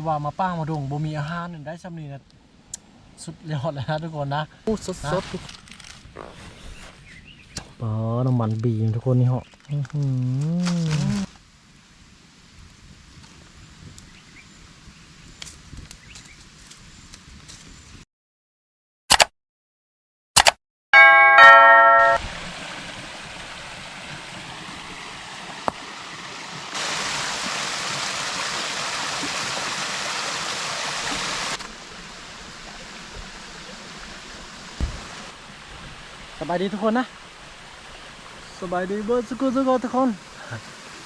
ถือว่ามาป้างมาดงบ่มีอาหารนั่นได้สำนีนะสุดยอดเลยนะทุกคนนะพูดสดสดปอน้ำมันบีมทุกคนนี่เหรอ บายดีทุกคนนะ สบายดีเบิร์ดสกุลสกุลทุกคน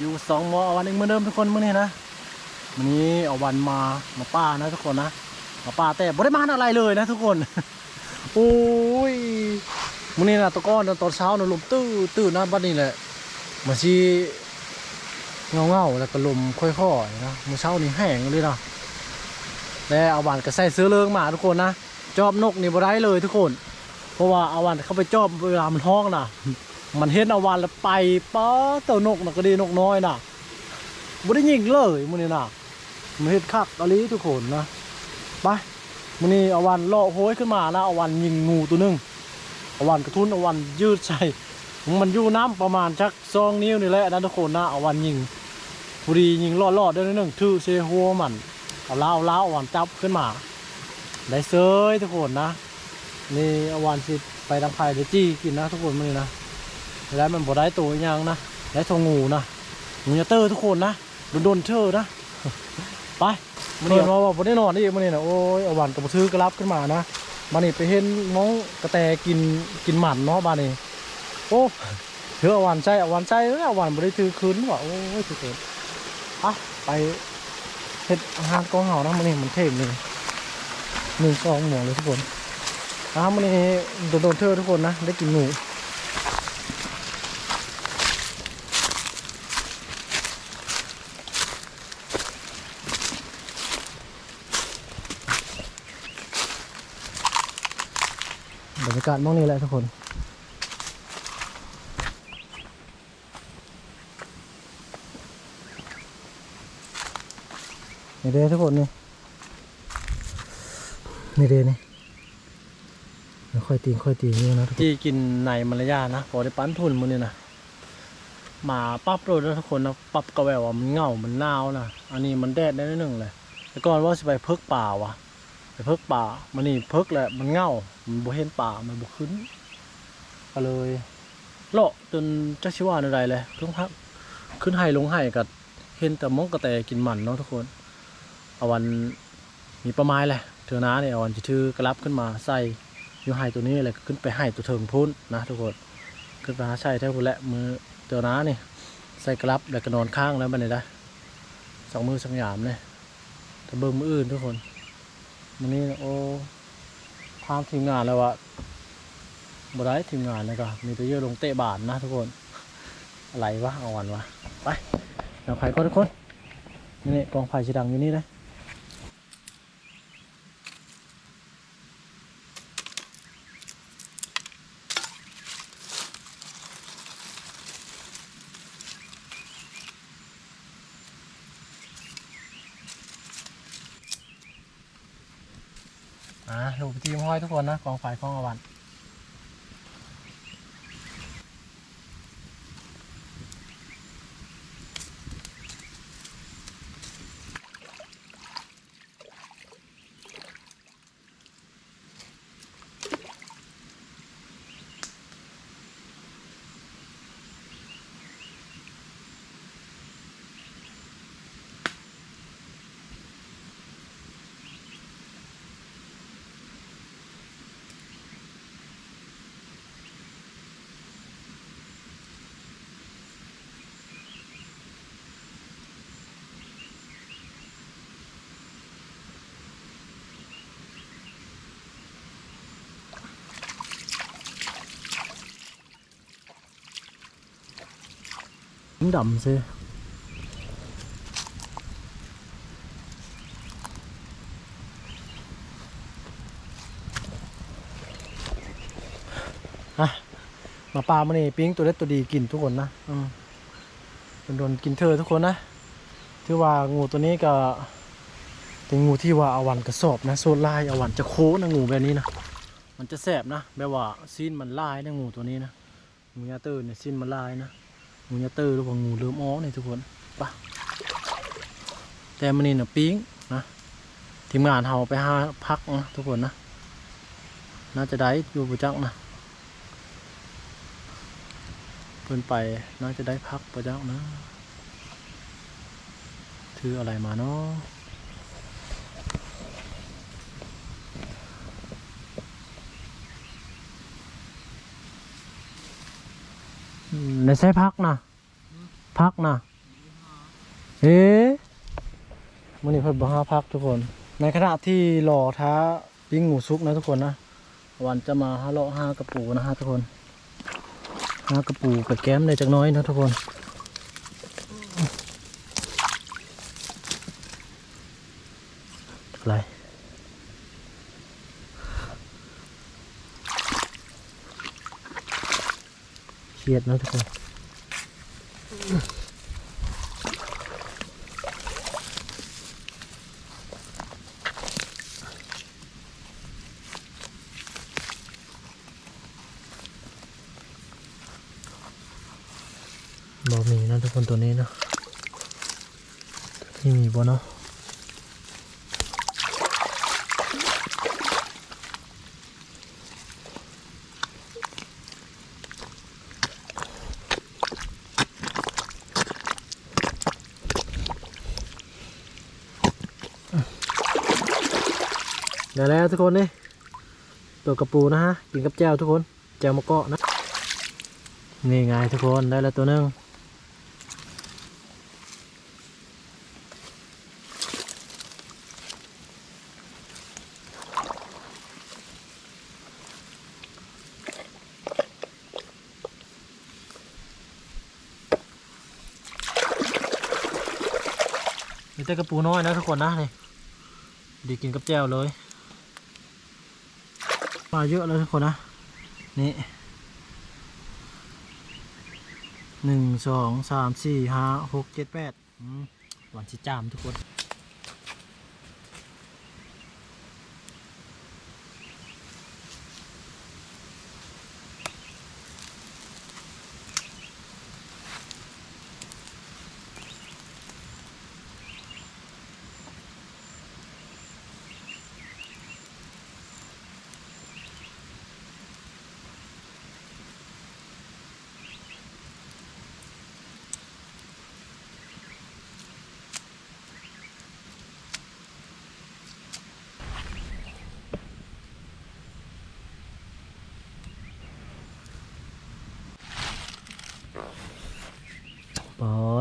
อยู่สองมออาวันเองเหมือนเดิมทุกคนเมื้อนี้นะวันนี้เอาวันมามาป้านะทุกคนนะมาป้าแต่บ่ได้มาอะไรเลยนะทุกคนโอ้ยมื้อนี้นะตะก้อนตอนเช้านะลมตื้อตื้อนะบัดนี้แหละมันสิเงาเงาๆแล้วก็ลมค่อยๆนะมื้อเช้านี่แห้งเลยนะแล้วเอาวันก็ใส่เสื้อเลิงมาทุกคนนะจอบนกนี่บ่ได้เลยทุกคน เพราะว่าอาวันเข้าไปจอบเวลามันห้องนะมันเห็นอาวันแล้วไปป้าเต่านกนะก็ดีนกน้อยนะบ่ได้ยิงเลยมื้อนี้นะมันเห็นคักตอลีทุกคนนะไปมื้อนี้อาวันเลาะโหยขึ้นมานะอาวันยิงงูตัวหนึงอาวันกระทุนอาวันยืดใส่มันอยู่น้ำประมาณชักซองนิ้วนี่แหละนะทุกคนนะอาวันยิงพอดียิงลอดๆได้นิดหนึงทื่อเชหัวมันเอาเล้าวล้าอาวันจับขึ้นมา ได้เซยทุกคนนะ นี่อวันสิไปทำไข่เดยวจี้กินนะทุกคนมือนี้นะแล้วมันบ่ได้ตัวยังนะได้ทงงูนะงูจะเตอร์ทุกคนนะโดนเชื่อนะไปมันนี่ว่าว่าบ่ได้นอนนี่มันนี่นะโอ้ยอวานกับซื้อกระลับขึ้นมานะมันนี่ไปเห็นน้องกระแตกินกินหมันเนาะบ้านนี้โอ้เถืออวานใจอวานใจแล้วเอาหวานบ่ได้ถือคืนว่ะโอ้ยทุกคนไปไปเฮ็ดอาหารกองเห่านะมันนี่มันเท่เลยหนึ่งสองหมวเลยทุกคน อ่ามันนี่โดนเธอทุกคนนะ ได้กินหนูบรรยากาศมองนี่แหละทุกคนนี่เด้ทุกคนนี่นี่เด้นี่ ค่อยตีค่อยตีนี่นะที่กินในมารยานะพอได้ปั้นทุนมันนี่ยนะมาปรับโรดนะทุกคนนะปรับกระแวววมันเงามันหนาวนะอันนี้มันแดดได้นิดหนึ่งเลยแต่ก่อนว่าจะไปเพิกป่าวะไปเพิกป่ามันนี่เพิกแหละมันเงามันบ่เห็นป่ามันบ่ขึ้นก็เลยเลาะจนจักชิว่าอะไรเลยขึ้นพักขึ้นไห้ลงไห้กับเห็นแต่มงกระแตกินหมันเนาะทุกคนเอาวันมีประมาณแหละเธอน้าเนี่ยเอาวันจะถือกระลับขึ้นมาใส่ อยู่ไห้ตัวนี้เลยขึ้นไปไห้ตัวเทิงพุ้นนะทุกคนขึ้นไปหาใช่แท้พุ่นแหละมือเธอน้านี่ใส่กระลับแล้วก็นอนข้างแล้วมันเลยได้สองมือสองหยามเลยแต่เบิ่งมืออื่นทุกคนวันนี้โอ้ทางทีมงานแล้ววะบได้ทีมงานเลยก็มีแต่เยอะลงเตะบาทนะทุกคนอะไรวะเอาวันวะไปเดี๋ยวไผ่ก็ทุกคนนี่กองไผ่สีดังอยู่นี่เลยอ่าลูก ทุกคนนะกองไผ่กอง อาวันดำซิอะมาปลามานี่ปิ้งตัวเล็กตัวดีกินทุกคนนะอืมเป็นโดนกินเธอทุกคนนะถือว่างูตัวนี้ก็เทเป็นงูที่ว่าอาวันกระสอบนะโซดลายอาวันจะโค้นะงูแบบนี้นะมันจะแสบนะแบบว่าซีนมันลายนะงูตัวนี้นะงูยาเตอร์เนี่ยซีนมันลายนะ งูยาเตอร์หรือว่างูเลือมอ้อเนี่ยทุกคนปะแต่มันนี่นะปิ้งนะทีมงานเฮาไปหาพักนะทุกคนนะน่าจะได้อยู่ประจักนะเพื่อนไปน่าจะได้พักประจักนะถืออะไรมาเนาะ ในใช้พักนะพักนะเอ๊ะมันนี่เพิ่นบอกห้าพักทุกคน ในขณะที่รอท้าปิ้งหมูซุกนะทุกคนนะวันจะมาห้าเลาะห้ากระปูนะฮะทุกคนห้ากระปูกับแก้มในจักหน้อยนะทุกคนอะไร เครียดนะทุกคนบอมีนะทุกคนตัวนี้เนาะที่มีบ่เนาะ ทุกคนนี่ตัวกระปูนะฮะกินกับแจวทุกคนแจวมะเกาะนะนี่ไงทุกคนได้แล้วตัวหนึงมีแต่กระปูน้อยนะทุกคนนะนี่ดีกินกับแจวเลย มาเยอะเลยทุกคนนะ นี่หนึ่งสองสามสี่ห้าหกเจ็ดแปดหวานชิจามทุกคน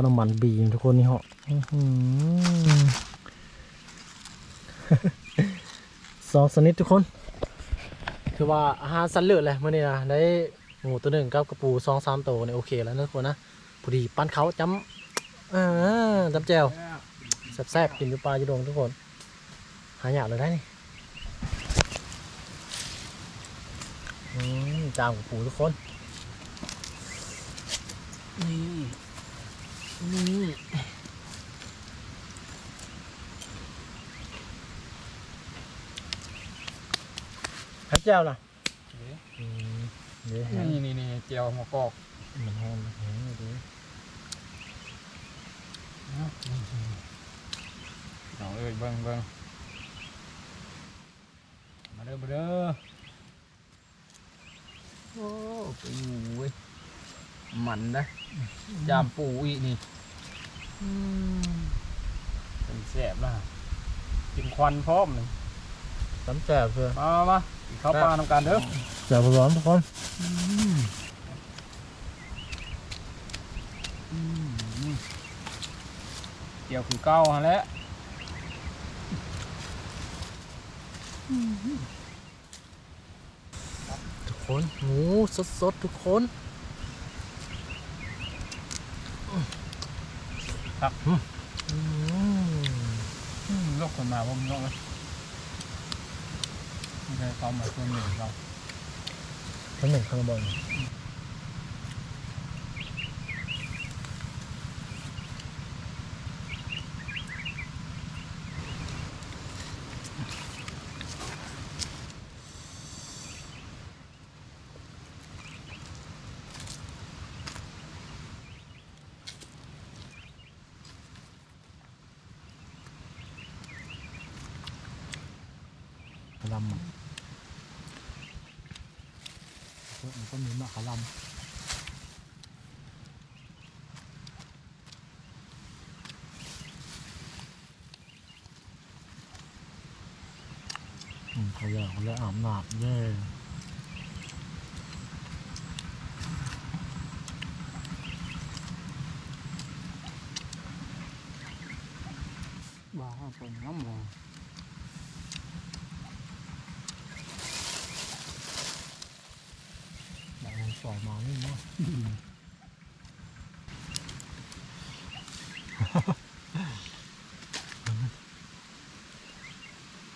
น้ำมันบีมทุกคนนี่เหรออื้อสองสนิททุกคนถือว่าอาหารสันเลือดเลยเมื่อนี้นะได้หมูตัวหนึ่งกับกระปูสองสามตัวเนี่ยโอเคแล้วนะทุกคนนะพอดีปั้นเขาจำเออจำแจวแซ่บๆกินอยู่ปลาอยู่ดงทุกคน หาอยากเลยได้นี่อืมจามกระปูทุกคนนี่ นี่ครับเจ้าล่ะอืมเดี๋ยวให้นี่นี่นี่เจียวหมกอกมันหอมมันหอมเลยดิเอาเอ้ยเบิ่งเบิ่งมาเด้อมาเด้อโอ้ไปอยู่เว้ยมันนะจามปูอีกนี่ เป็นแสบละกินควันพร้อมเลยสำแจ่วเพื่อมามามากินข้าวปลาทำการเด้อแจ่วร้อนทุกคนเกี่ยวคือเก้าฮะแหล้วทุกคนหมูสดๆทุกคน อืมลกคนมาผมลกเลยไม่ใช่เขามาคนหนึ่งเราทั้งหนึ่งข้างบน ลำมันก็มีมะขลำอืมขยากแล้วอาบน้ำเย่บ้าเป็นน้ำหมอ แบบมันสอยมานี่เนาะ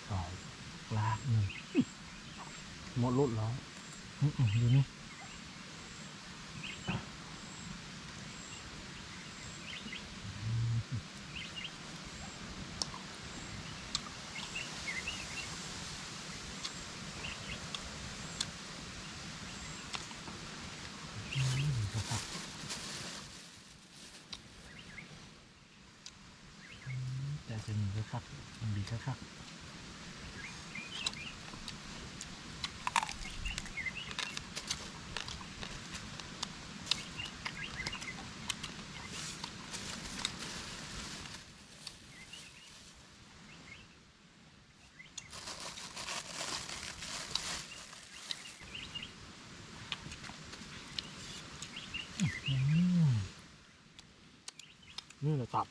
สอยลากหนึ่งหมดรุดแล้วอืมอืมอยู่นี่ คักมันดีก็คักนี่แหละตับ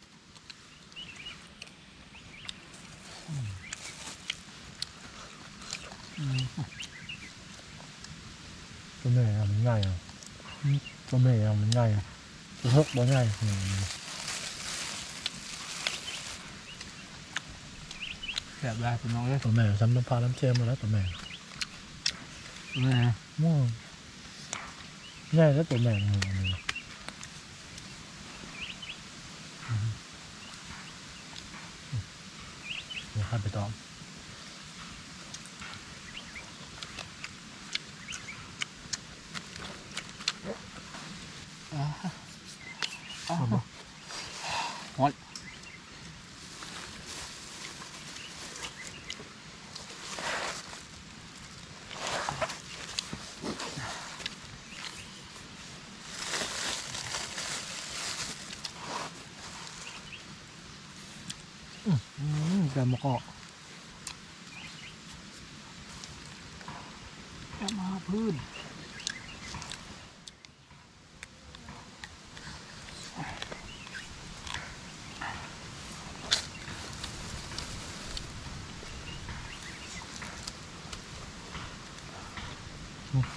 ตัวแม่อะมัน ง่ายอะตัวแม่อะมันง่ายอะตัวฮกบ่ง่ายอืมแบบได้พี่น้องเลยตัวแม่ซ้ำน้ำปลาน้ำเค็มมาแล้วตัวแม่แม่ม่วงง่ายแล้วตัวแม่หมูนี่เดี๋ยวข้าไปตอม อ่า เอาบ่ ฮอตอืมแกมะกอก จะมาพื้น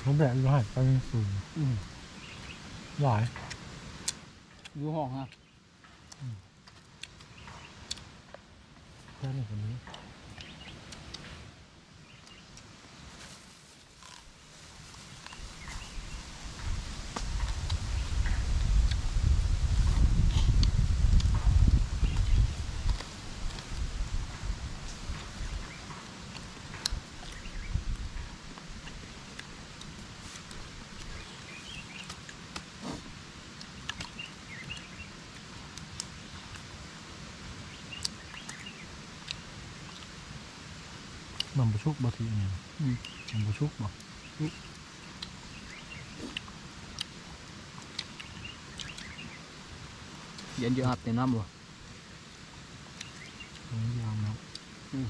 เขาแบกอยู่ให้ไปสูงอืมหลายอยู่ห้องฮะแค่นี้คนนี้ มันบุชุกบะทีเนี่ยอืมมันบุชุกบ่เย็นอยู่อาบแต่น้ำบ่มันยาวนะอืม